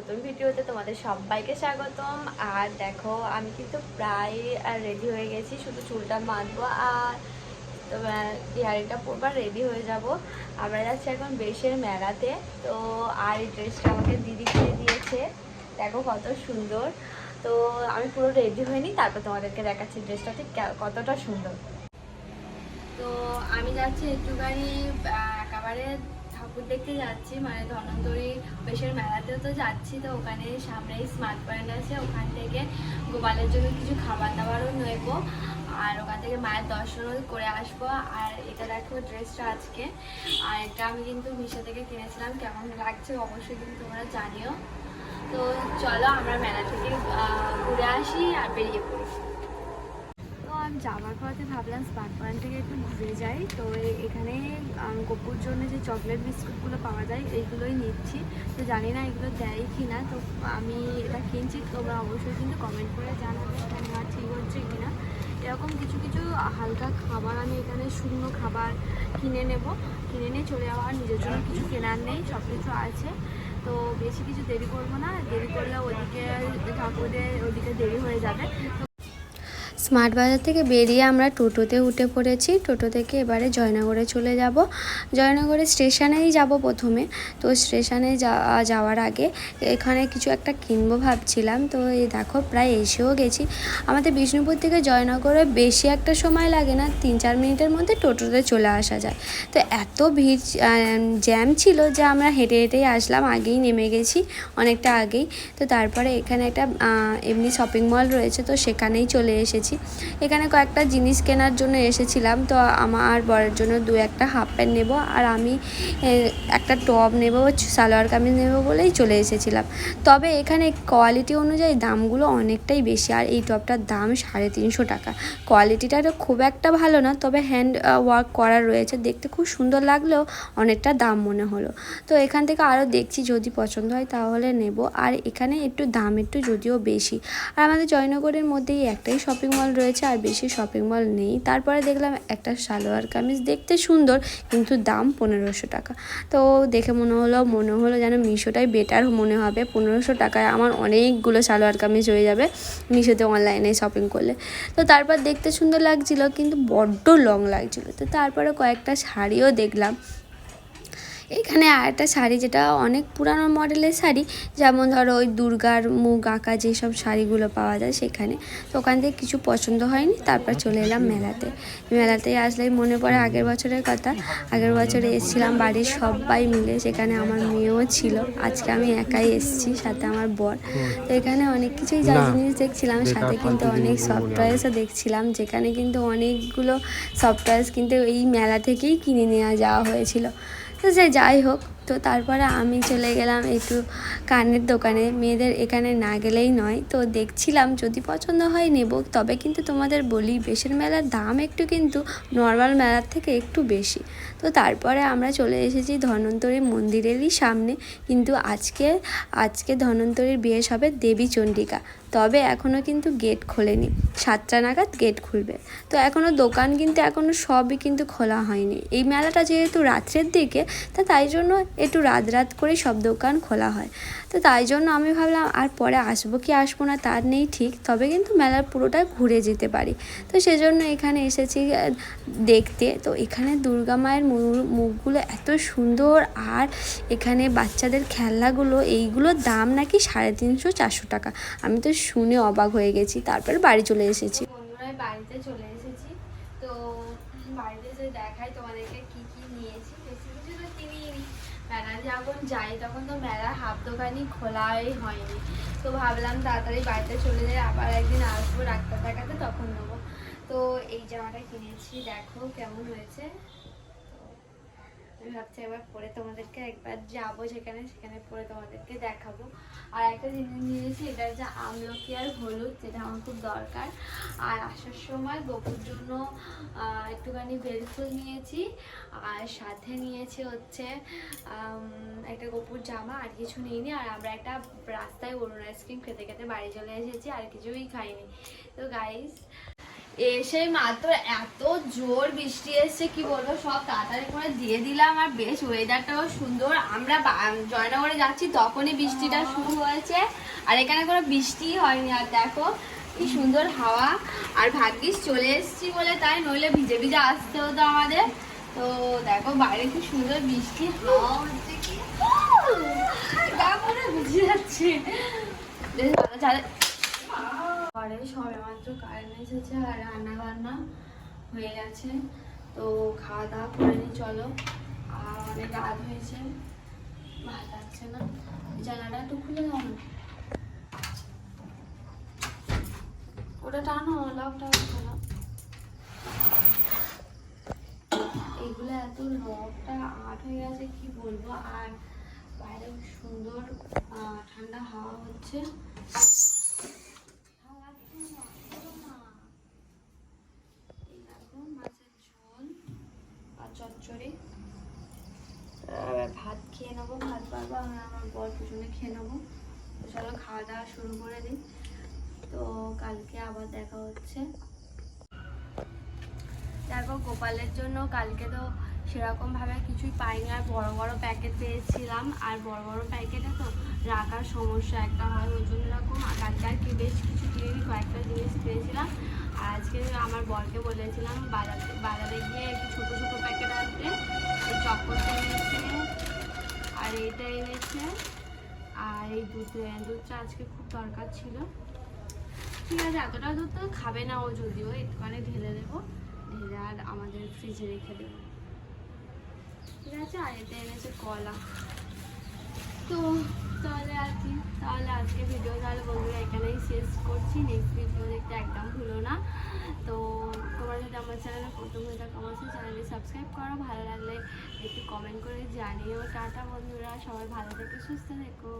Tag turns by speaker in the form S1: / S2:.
S1: নতুন ভিডিওতে তোমাদের সবাইকে স্বাগতম। আর দেখো, আমি কিন্তু প্রায় রেডি হয়ে গেছি, শুধু চুলটা বাঁধবো আর ইয়ারিংটা পরবার রেডি হয়ে যাব। আমরা যাচ্ছি এখন বেশের মেলাতে। তো, আর এই ড্রেসটা আমাকে দিদি কিনে দিয়েছে। দেখো কত সুন্দর। তো, আমি পুরো রেডি হইনি তারপর তোমাদেরকে দেখাচ্ছি ড্রেসটা ঠিক কতটা সুন্দর। তো, আমি যাচ্ছি একটুখানি একেবারে ঠাকুর দেখতে যাচ্ছি মানে ধনন্তরী বেশের মেলাতেও তো যাচ্ছি, তো ওখানে সামনেই স্মার্ট পয়েন্ট আছে, ওখান থেকে গোপালের জন্য কিছু খাবার দাবারও নেব আর ওখান থেকে মায়ের দর্শনও করে আসব। আর এটা দেখো ড্রেসটা আজকে। আর এটা আমি কিন্তু মিশো থেকে কিনেছিলাম, কেমন লাগছে অবশ্যই কিন্তু তোমরা জানিও। তো চলো আমরা মেলা থেকে ঘুরে আসি আর বেরিয়ে পড়ি। যাওয়ার পথে ভাবলাম স্মার্ট পয়েন্ট থেকে একটু ঘুরে যাই। তো এখানে গপুর জন্য যে চকলেট বিস্কুটগুলো পাওয়া যায়, এইগুলোই নিচ্ছি। তো জানি না এগুলো দেয় কি না তো আমি এটা কিনছি, তোমরা অবশ্যই কিন্তু কমেন্ট করে জানাবে নেওয়া ঠিক হচ্ছে কি না এরকম কিছু কিছু হালকা খাবার আমি এখানে শুকনো খাবার কিনে নেব। কিনে নিয়ে চলে যাওয়া নিজের জন্য কিছু কেনার নেই সব কিছু আছে। তো বেশি কিছু দেরি করব না, দেরি করলে ওদিকে ঠাকুরের ওদিকে দেরি হয়ে যাবে।
S2: স্মার্ট বাজার থেকে বেরিয়ে আমরা টোটোতে উঠে পড়েছি। টোটো থেকে এবারে জয়নগরে চলে যাব। জয়নগরে স্টেশনেই যাব প্রথমে। তো স্টেশনে যাওয়ার আগে এখানে কিছু একটা কিনবো ভাবছিলাম। তো এই দেখো, প্রায় এসেও গেছি। আমাদের বিষ্ণুপুর থেকে জয়নগরে বেশি একটা সময় লাগে না, তিন চার মিনিটের মধ্যে টোটোতে চলে আসা যায়। তো এত ভিড় জ্যাম ছিল যে আমরা হেঁটে হেঁটেই আসলাম, আগেই নেমে গেছি অনেকটা আগেই। তো তারপরে এখানে একটা এমনি শপিং মল রয়েছে, তো সেখানেই চলে এসেছি। এখানে কয়েকটা জিনিস কেনার জন্য এসেছিলাম, তো আমার বরের জন্য দু একটা হাফ প্যান্ট নেব, আর আমি একটা টপ নেব, সালোয়ার কামিজ নেব বলেই চলে এসেছিলাম। তবে এখানে কোয়ালিটি অনুযায়ী দামগুলো অনেকটাই বেশি, আর এই টপটার দাম সাড়ে তিনশো টাকা। কোয়ালিটিটা তো খুব একটা ভালো না, তবে হ্যান্ড ওয়ার্ক করা রয়েছে, দেখতে খুব সুন্দর লাগলেও অনেকটা দাম মনে হলো। তো এখান থেকে আরও দেখছি, যদি পছন্দ হয় তাহলে নেব, আর এখানে একটু দাম একটু যদিও বেশি। আর আমাদের জয়নগরের মধ্যেই একটাই শপিং মল রয়েছে আর বেশি শপিং মল নেই। তারপরে দেখলাম একটা সালোয়ার কামিজ দেখতে সুন্দর, কিন্তু দাম পনেরোশো টাকা। তো দেখে মনে হলো মনে হলো যেন মিশোটাই বেটার মনে হবে। পনেরোশো টাকায় আমার অনেকগুলো সালোয়ার কামিজ হয়ে যাবে মিশোতে অনলাইনে শপিং করলে। তো তারপর দেখতে সুন্দর লাগছিল, কিন্তু বড্ড লং লাগছিল। তো তারপরে কয়েকটা শাড়িও দেখলাম। এখানে আরেকটা শাড়ি যেটা অনেক পুরানো মডেলের শাড়ি যেমন ধরো ওই দুর্গার মুখ আঁকা যেসব শাড়িগুলো পাওয়া যায় সেখানে। তো ওখান থেকে কিছু পছন্দ হয়নি তারপর চলে এলাম মেলাতে। মেলাতে আসলেই মনে পড়ে আগের বছরের কথা। আগের বছরে এসেছিলাম বাড়ির সবাই মিলে সেখানে আমার মেয়েও ছিল। আজকে আমি একাই এসেছি সাথে আমার বর। তো এখানে অনেক কিছুই যা জিনিস দেখছিলাম সাথে কিন্তু অনেক সফটওয়্যারসও দেখছিলাম যেখানে কিন্তু অনেকগুলো সফটওয়্যার্স কিন্তু এই মেলা থেকেই কিনে নেওয়া যাওয়া হয়েছিল। তো সে যাই হোক। তো তারপরে আমি চলে গেলাম একটু কানের দোকানে। মেয়েদের এখানে না গেলেই নয়। তো দেখছিলাম, যদি পছন্দ হয় নেব। তবে কিন্তু তোমাদের বলি বেশের মেলার দাম একটু কিন্তু নর্মাল মেলার থেকে একটু বেশি। তো তারপরে আমরা চলে এসেছি ধন্বন্তরী মন্দিরেরই সামনে। কিন্তু আজকে আজকে ধন্বন্তরীর বিয়ে হবে দেবী চণ্ডিকা তবে এখনও কিন্তু গেট খোলেনি। সাতটা নাগাদ গেট খুলবে। তো এখনও দোকান কিন্তু এখনও সবই কিন্তু খোলা হয়নি। এই মেলাটা যেহেতু রাত্রের দিকে, তা তাই জন্য একটু রাত রাত করে সব দোকান খোলা হয়। তো তাই জন্য আমি ভাবলাম, আর পরে আসব কি আসব না তার নেই ঠিক, তবে কিন্তু মেলার পুরোটা ঘুরে যেতে পারি। তো সেজন্য এখানে এসেছি দেখতে। তো এখানে দুর্গা মায়ের মুখগুলো এত সুন্দর, আর এখানে বাচ্চাদের খেলনাগুলো, এইগুলোর দাম নাকি সাড়ে তিনশো চারশো টাকা। আমি তো শুনে অবাক হয়ে গেছি, তারপর বাড়ি চলে এসেছি।
S1: বাড়িতে চলে এসেছি। তো বাড়িতে দেখাই তোমাদেরকে কি কি নিয়েছি। বেশি কিছু তো কিনিনি। মেলা যখন যাই, তখন তো মেলার হাফ দোকানই খোলাই হয়নি। তো ভাবলাম তাড়াতাড়ি বাড়িতে চলে যাই, আবার একদিন আসব ডাক্তার দেখাতে, তখন নেব। তো এই জামাটা কিনেছি, দেখো কেমন হয়েছে। আমি ভাবছি একবার পরে তোমাদেরকে একবার যাব যেখানে, সেখানে পরে তোমাদেরকে দেখাবো। আর একটা জিনিস নিয়েছি, এটা হচ্ছে আমলকি আর হলুদ, যেটা আমার খুব দরকার। আর আসার সময় গোপুর জন্য একটুখানি বেলফুল নিয়েছি। আর সাথে নিয়েছি হচ্ছে একটা গোপুর জামা, আর কিছু নিইনি। আর আমরা একটা রাস্তায় অরুণ আইসক্রিম খেতে খেতে বাড়ি চলে এসেছি, আর কিছুই খাইনি। তো গাইস এসে মাত্র এত জোর বৃষ্টি এসছে কি বলব সব তাড়াতাড়ি করে দিয়ে দিলাম আর বেশ ওয়েদারটাও সুন্দর। আমরা জয়নগরে যাচ্ছি তখনই বৃষ্টিটা শুরু হয়েছে। আর এখানে কোনো বৃষ্টিই হয়নি আর দেখো কি সুন্দর হাওয়া। আর ভাগ্যিস চলে এসেছি বলে তাই নইলে ভিজে ভিজে আসতে হতো আমাদের। তো দেখো বাইরে কি সুন্দর বৃষ্টি। হাওয়া হচ্ছে কি? গা ভিজে যাচ্ছে। বেশ ভালো ঘরে সবে মাত্র কারেন্ট এসেছে আর রান্না বান্না হয়ে গেছে। তো খাওয়া দাওয়া করে নি, চলো। আর অনেক রাত হয়েছে, ভালো লাগছে না। জানালাটা একটু খুলে দাও না। ওটা টানো লকটা টানো এইগুলো এত লকটা আট হয়ে গেছে, কি বলব? আর বাইরে সুন্দর ঠান্ডা হাওয়া হচ্ছে এই দেখো মাছের ঝোল আর চচ্চড়ি এবার ভাত খেয়ে নেব, ভাত আমি আমার বর পিছনে খেয়ে নেব। তো চলো খাওয়া দাওয়া শুরু করে দিই। তো কালকে আবার দেখা হচ্ছে। দেখো, গোপালের জন্য কালকে তো সেরকম ভাবে কিছুই পাইনি। আর বড় বড় প্যাকেট পেয়েছিলাম। আর বড় বড় প্যাকেটে তো রাখার সমস্যা একটা হয়, ওই জন্য এরকম কালকে আর কি বেশ কিছু কিনে কয়েকটা জিনিস পেয়েছিলাম। আর আজকে আমার বরকে বলেছিলাম, বাজারে বাজারে গিয়ে একটু ছোটো ছোটো প্যাকেট চক্করটা এনেছে আর এটা এনেছে। আর এই দুধ দুধটা আজকে খুব দরকার ছিল। ঠিক আছে, এতটা দুধ তো খাবে না ও যদিও, একটুখানি ঢেলে দেবো। ঢেলে আর আমাদের ফ্রিজে রেখে দেবো। ঠিক আছে, আর এটা এনেছে কলা। তো তাহলে আর কি, তাহলে আজকে ভিডিও তাহলে বন্ধুরা এখানেই শেষ করছি নেক্সট ভিডিও দেখতে একদম ভুলো না। তো তোমরা যদি আমার চ্যানেলে প্রথম হয়ে থাকো আমার চ্যানেলে সাবস্ক্রাইব করো। ভালো লাগলে একটু কমেন্ট করে জানিও। টাটা বন্ধুরা, সবাই ভালো থেকো, সুস্থ থেকো।